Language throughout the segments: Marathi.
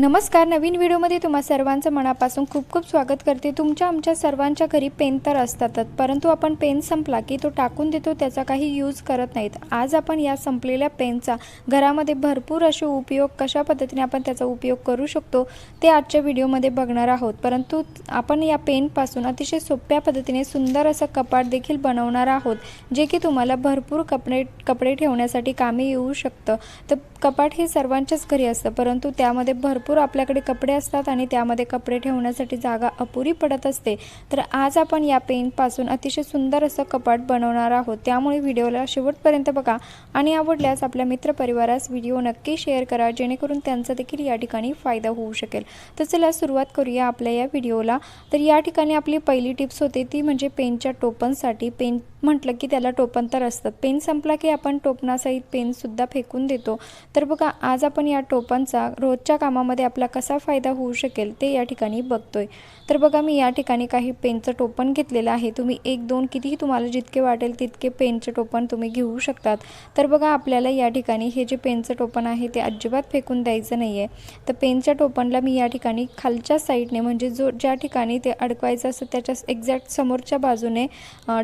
नमस्कार नवीन व्हिडिओमध्ये तुम्हा सर्वांचं मनापासून खूप खूप स्वागत करते. तुमच्या आमच्या सर्वांच्या घरी पेन तर असतातच परंतु आपण पेन संपला की तो टाकून देतो त्याचा काही यूज करत नाहीत. आज आपण या संपलेल्या पेनचा घरामध्ये भरपूर असे उपयोग कशा पद्धतीने आपण त्याचा उपयोग करू शकतो ते आजच्या व्हिडिओमध्ये बघणार आहोत. परंतु आपण या पेनपासून अतिशय सोप्या पद्धतीने सुंदर असं कपाट देखील बनवणार आहोत जे की तुम्हाला भरपूर कपडे कपडे ठेवण्यासाठी कामी येऊ शकतं. तर कपाट हे सर्वांच्याच घरी असतं परंतु त्यामध्ये भरपूर भरपूर आपल्याकडे कपडे असतात आणि त्यामध्ये कपडे ठेवण्यासाठी जागा अपुरी पडत असते. तर आज आपण या पेनपासून अतिशय सुंदर असं कपाट बनवणार आहोत. त्यामुळे व्हिडिओला शेवटपर्यंत बघा आणि आवडल्यास आपल्या मित्रपरिवारास व्हिडिओ नक्की शेअर करा जेणेकरून त्यांचा देखील या ठिकाणी फायदा होऊ शकेल. तर चला सुरुवात करूया आपल्या या व्हिडिओला. तर या ठिकाणी आपली पहिली टिप्स होते ती म्हणजे पेनच्या टोपनसाठी पेन म्हटलं की त्याला टोपण तर असतात पेन संपला की आपण टोपणासहित पेनसुद्धा फेकून देतो. तर बघा आज आपण या टोपणचा रोजच्या कामामध्ये आपला कसा फायदा होऊ शकेल ते या ठिकाणी बघतोय. तर बघा मी या ठिकाणी काही पेनचं टोपण घेतलेलं आहे. तुम्ही एक दोन कितीही तुम्हाला जितके वाटेल तितके पेनचे टोपण तुम्ही घेऊ शकतात. तर बघा आपल्याला या ठिकाणी हे जे पेनचं टोपण आहे ते अजिबात फेकून द्यायचं नाही आहे तर पेनच्या टोपणला मी या ठिकाणी खालच्या साईडने म्हणजे जो ज्या ठिकाणी ते अडकवायचं असतं त्याच्या एक्झॅक्ट समोरच्या बाजूने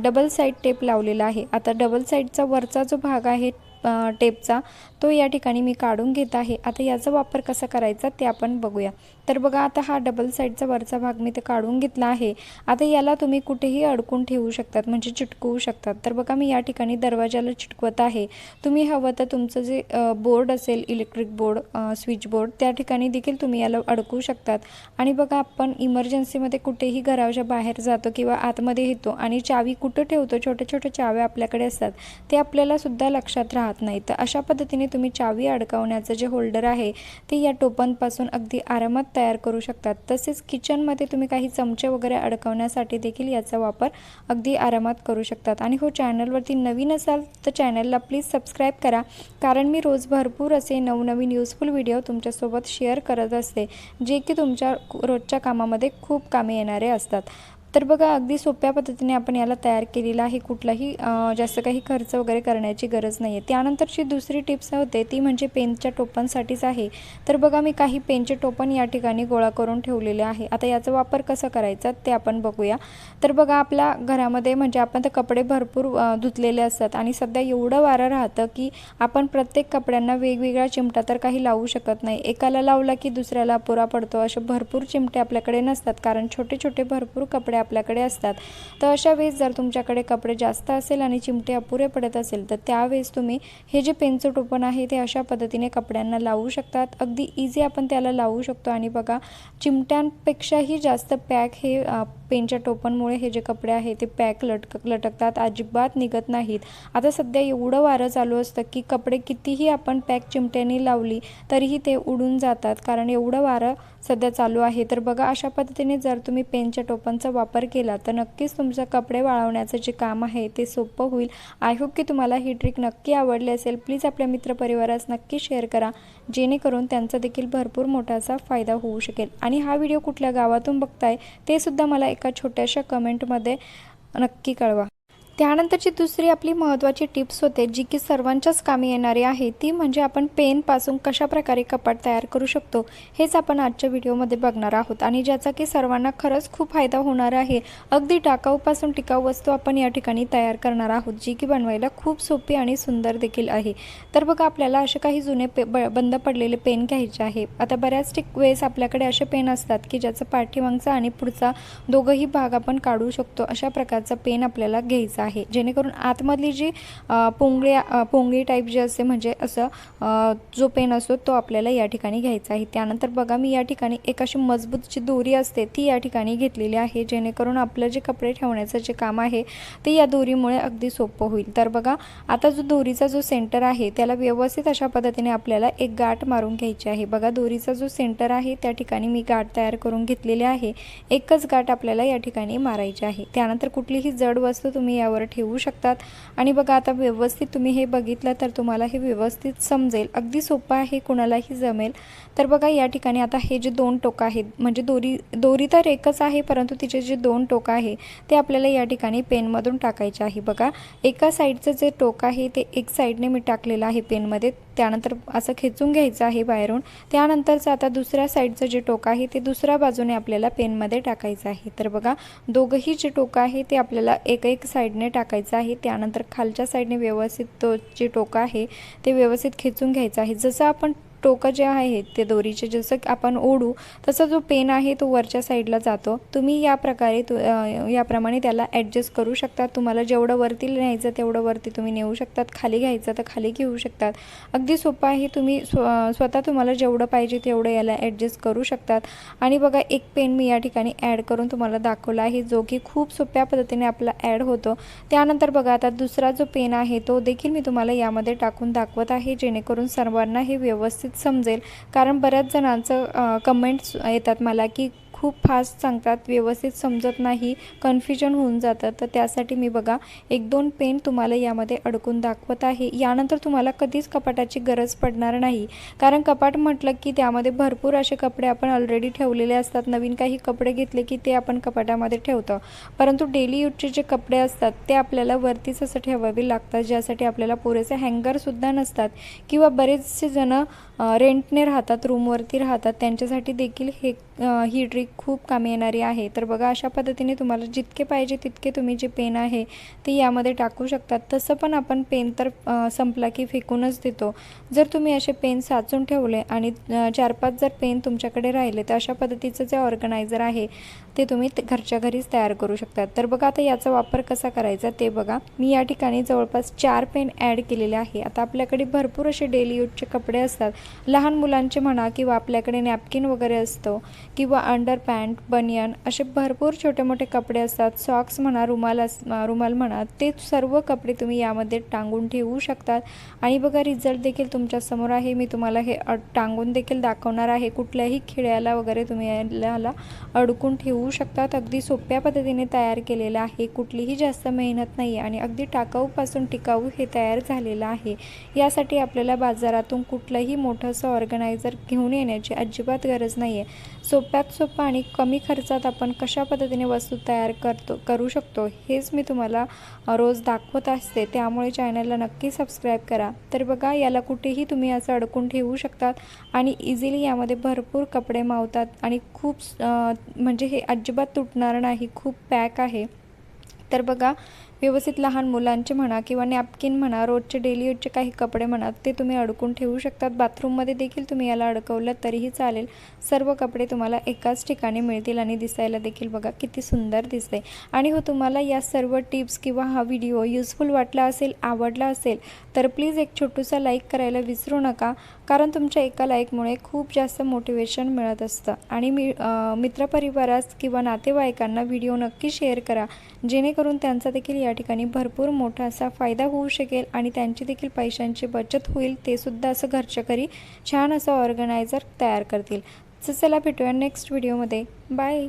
डबल साईड टेप लावलेला आहे. आता डबल साईडचा वरचा जो भाग आहे टेपचा तो या ठिकाणी मी काढून घेत आहे. आता याचा वापर कसा करायचा ते आपण बघूया. तर बघा आता हा डबल साईडचा वरचा भाग मी ते काढून घेतला आहे. आता याला तुम्ही कुठेही अडकून ठेवू शकतात म्हणजे चिटकवू शकतात. तर बघा मी या ठिकाणी दरवाजाला चिटकवत आहे. तुम्ही हवं तर तुमचं जे बोर्ड असेल इलेक्ट्रिक बोर्ड स्विच बोर्ड त्या ठिकाणी देखील तुम्ही याला अडकवू शकतात. आणि बघा आपण इमर्जन्सीमध्ये कुठेही घराच्या बाहेर जातो किंवा आतमध्ये येतो आणि चावी कुठं ठेवतो छोट्या छोट्या चाव्या आपल्याकडे असतात ते आपल्याला सुद्धा लक्षात राहत नाही. तर अशा पद्धतीने तुम्ही चावी अडकवण्याचं जे होल्डर आहे ते या टोपांपासून अगदी आरामात तयार करू शकतात. तसेच किचनमध्ये तुम्ही काही चमचे वगैरे अडकवण्यासाठी देखील याचा वापर अगदी आरामात करू शकतात. आणि हो चॅनलवरती नवीन असाल तर चॅनलला प्लीज सबस्क्राईब करा. कारण मी रोज भरपूर असे नवनवीन युजफुल व्हिडिओ तुमच्यासोबत शेअर करत असते जे की तुमच्या रोजच्या कामामध्ये खूप कामे येणारे असतात. तर बघा अगदी सोप्या पद्धतीने आपण याला तयार केलेला आहे. कुठलाही जास्त काही खर्च वगैरे करण्याची गरज नाही आहे त्यानंतरची दुसरी टिप्स होते ती म्हणजे पेनच्या टोपणसाठीच आहे. तर बघा मी काही पेनचे टोपण या ठिकाणी गोळा करून ठेवलेले आहे. आता याचा वापर कसा करायचा ते आपण बघूया. तर बघा आपल्या घरामध्ये म्हणजे आपण तर कपडे भरपूर धुतलेले असतात आणि सध्या एवढं वारं राहतं की आपण प्रत्येक कपड्यांना वेगवेगळा चिमटा तर काही लावू शकत नाही. एकाला लावला की दुसऱ्याला अपुरा पडतो. असे भरपूर चिमटे आपल्याकडे नसतात. कारण छोटे छोटे भरपूर कपडे आपल्याकडे असतात. तर अशा वेळेस जर तुमच्याकडे कपडे जास्त असेल आणि चिमटे अपुरे पडत असेल तर त्यावेळेस तुम्ही हे जे पेनचं टोपण आहे ते अशा पद्धतीने कपड्यांना लावू शकतात. अगदी इझी आपण त्याला लावू शकतो. आणि बघा चिमट्यांपेक्षाही जास्त पॅक हे पेनच्या टोपणमुळे हे जे कपडे आहे ते पॅक लटक लटकतात अजिबात निघत नाहीत. आता सध्या एवढं वारं चालू असतं की कपडे कितीही आपण पॅक चिमट्याने लावली तरीही ते उडून जातात. कारण एवढं वारं सध्या चालू आहे. तर बघा अशा पद्धतीने जर तुम्ही पेनच्या टोपांचा वापर केला तर नक्कीच तुमचं कपडे वाळवण्याचं जे काम आहे ते सोपं होईल. आय होप की तुम्हाला ही ट्रिक नक्की आवडली असेल. प्लीज आपल्या मित्रपरिवारास नक्की शेअर करा. जेणेकरून त्यांचा देखील भरपूर मोठासा फायदा होऊ शकेल. आणि हा व्हिडिओ कुठल्या गावातून बघताय ते सुद्धा मला एका छोट्याशा कमेंटमध्ये नक्की कळवा. त्यानंतरची दुसरी आपली महत्त्वाची टिप्स होते जी की सर्वांच्याच कामी येणारी आहे ती म्हणजे आपण पेनपासून कशा प्रकारे कपाट तयार करू शकतो हेच आपण आजच्या व्हिडिओमध्ये बघणार आहोत. आणि ज्याचा की सर्वांना खरंच खूप फायदा होणार आहे. अगदी टाकाऊपासून टिकाऊ वस्तू आपण या ठिकाणी तयार करणार आहोत जी की बनवायला खूप सोपी आणि सुंदर देखील आहे. तर बघा आपल्याला असे काही जुने पे ब बंद पडलेले पेन घ्यायचे आहे. आता बऱ्याच टिक वेळेस आपल्याकडे असे पेन असतात की ज्याचा पाठीमागचा आणि पुढचा दोघंही भाग आपण काढू शकतो. अशा प्रकारचा पेन आपल्याला घ्यायचा आहे. जेणेकरून आतमधली जी पोंगळी पोंगळी टाईप जे असते म्हणजे असं जो पेन असतो तो आपल्याला या ठिकाणी घ्यायचा आहे. त्यानंतर बघा मी या ठिकाणी एक अशी मजबूत जी दोरी असते ती या ठिकाणी घेतलेली आहे. जेणेकरून आपलं जे कपडे ठेवण्याचं जे काम आहे ते या दोरीमुळे अगदी सोपं होईल. तर बघा आता जो दोरीचा जो सेंटर आहे त्याला व्यवस्थित अशा पद्धतीने आपल्याला एक गाठ मारून घ्यायची आहे. बघा दोरीचा जो सेंटर आहे त्या ठिकाणी मी गाठ तयार करून घेतलेली आहे. एकच गाठ आपल्याला या ठिकाणी मारायची आहे. त्यानंतर कुठलीही जड वस्तू तुम्ही यावर यावर ठेवू शकतात. आणि बघा आता व्यवस्थित तुम्ही हे बघितलं तर तुम्हाला हे व्यवस्थित समजेल. अगदी सोपं आहे कुणालाही जमेल. तर बघा या ठिकाणी आता हे जे दोन टोकं आहेत म्हणजे दोरी दोरी तर एकच आहे परंतु तिचे जे दोन टोकं आहे ते आपल्याला या ठिकाणी पेनमधून टाकायचे आहे. बघा एका साईडचं जे टोक आहे ते एक साईडने मी टाकलेलं आहे पेनमध्ये. त्यानंतर असं खेचून घ्यायचं आहे बाहेरून. त्यानंतरचं आता दुसऱ्या साईडचं जे टोक आहे ते दुसऱ्या बाजूने आपल्याला पेनमध्ये टाकायचं आहे. तर बघा दोघंही जे टोकं आहे ते आपल्याला एक एक साईडने टाकायचं आहे. त्यानंतर खालच्या साईडने व्यवस्थित तो जे टोकं आहे ते व्यवस्थित खेचून घ्यायचं आहे. जसं आपण टोकं जे आहेत ते दोरीचे जसं आपण ओढू तसा जो पेन आहे तो वरच्या साईडला जातो. तुम्ही या प्रकारे तु याप्रमाणे त्याला ॲडजस्ट करू शकता तुम्हाला जेवढं वरती न्यायचं तेवढं वरती तुम्ही नेऊ शकतात. खाली घ्यायचं तर खाली घेऊ शकतात. अगदी सोपं आहे. तुम्ही स्व स्वतः तुम्हाला जेवढं पाहिजे तेवढं याला ॲडजस्ट करू शकतात. आणि बघा एक पेन मी या ठिकाणी ॲड करून तुम्हाला दाखवला आहे जो की खूप सोप्या पद्धतीने आपला ॲड होतो. त्यानंतर बघा आता दुसरा जो पेन आहे तो देखील मी तुम्हाला यामध्ये टाकून दाखवत आहे जेणेकरून सर्वांना हे व्यवस्थित समजेल. कारण बऱ्याच जणांचं कमेंट्स येतात मला की खूप फास्ट सांगतात व्यवस्थित समजत नाही कन्फ्युजन होऊन जातं. तर त्यासाठी मी बघा एक दोन पेन तुम्हाला यामध्ये अडकून दाखवत आहे. यानंतर तुम्हाला कधीच कपाटाची गरज पडणार नाही. कारण कपाट म्हटलं की त्यामध्ये भरपूर असे कपडे आपण ऑलरेडी ठेवलेले असतात. नवीन काही कपडे घेतले की ते आपण कपाटामध्ये ठेवतो. परंतु डेली यूजचे जे कपडे असतात ते आपल्याला वरतीच असं ठेवावे लागतात. ज्यासाठी आपल्याला पुरेसे हँगरसुद्धा नसतात. किंवा बरेचसे जणं रेंटने राहतात रूमवरती राहतात त्यांच्यासाठी देखील हे ही ट्रिक खूप कामी येणारी आहे. तर बघा अशा पद्धतीने तुम्हाला जितके पाहिजे तितके तुम्ही जे पेन आहे ते यामध्ये टाकू शकतात. तसं पण आपण पेन तर संपला की फेकूनच देतो. जर तुम्ही असे पेन साचून ठेवले आणि चार पाच जर पेन तुमच्याकडे राहिले तर अशा पद्धतीचं जे ऑर्गनायझर आहे ते तुम्ही घरच्या घरीच तयार करू शकतात. तर बघा आता याचा वापर कसा करायचा ते बघा. मी या ठिकाणी जवळपास चार पेन ॲड केलेले आहे. आता आपल्याकडे भरपूर असे डेली यूजचे कपडे असतात. लहान मुलांचे म्हणा किंवा आपल्याकडे नॅपकिन वगैरे असतो किंवा अंडर पॅन्ट बनियन असे भरपूर छोटे मोठे कपडे असतात सॉक्स म्हणा रुमाल अस रुमाल म्हणा ते सर्व कपडे तुम्ही यामध्ये टांगून ठेवू शकतात. आणि बघा रिझल्ट देखील तुमच्यासमोर आहे. मी तुम्हाला हे टांगून देखील दाखवणार आहे. कुठल्याही खिळ्याला वगैरे तुम्ही याला अडकून ठेवू शकतात. अगदी सोप्या पद्धतीने तयार केलेलं आहे. कुठलीही जास्त मेहनत नाही आणि अगदी टाकाऊपासून टिकाऊ हे तयार झालेलं आहे. यासाठी आपल्याला बाजारातून कुठलंही मोठं मोठंसं ऑर्गनायझर घेऊन येण्याची अजिबात गरज नाही आहे सोप्यात सोपं आणि कमी खर्चात आपण कशा पद्धतीने वस्तू तयार करतो करू शकतो हेच मी तुम्हाला रोज दाखवत असते. त्यामुळे चॅनलला नक्की सबस्क्राईब करा. तर बघा याला कुठेही तुम्ही असं अडकून ठेवू शकतात आणि इझिली यामध्ये भरपूर कपडे मावतात आणि खूप म्हणजे हे अजिबात तुटणार नाही खूप पॅक आहे. तर बघा व्यवस्थित लहान मुलांचे म्हणा किंवा नॅपकिन म्हणा रोजचे डेली यूजचे काही कपडे म्हणा ते तुम्ही अडकून ठेवू शकतात. बाथरूममध्ये देखील तुम्ही याला अडकवलं तरीही चालेल. सर्व कपडे तुम्हाला एकाच ठिकाणी मिळतील आणि दिसायला देखील बघा किती सुंदर दिसते आणि हो तुम्हाला या सर्व टिप्स किंवा हा व्हिडिओ युजफुल वाटला असेल आवडला असेल तर प्लीज एक छोटूसा लाईक करायला विसरू नका कारण तुमच्या एका लाईकमुळे खूप जास्त मोटिवेशन मिळत असतं. आणि मी मित्रपरिवारास किंवा नातेवाईकांना व्हिडिओ नक्की शेअर करा जेणेकरून त्यांचा देखील या ठिकाणी भरपूर मोठा असा फायदा होऊ शकेल आणि त्यांची देखील पैशांची बचत होईल ते सुद्धा असं घरच्या घरी छान असं ऑर्गनायझर तयार करतील. तर चला भेटूया नेक्स्ट व्हिडिओमध्ये बाय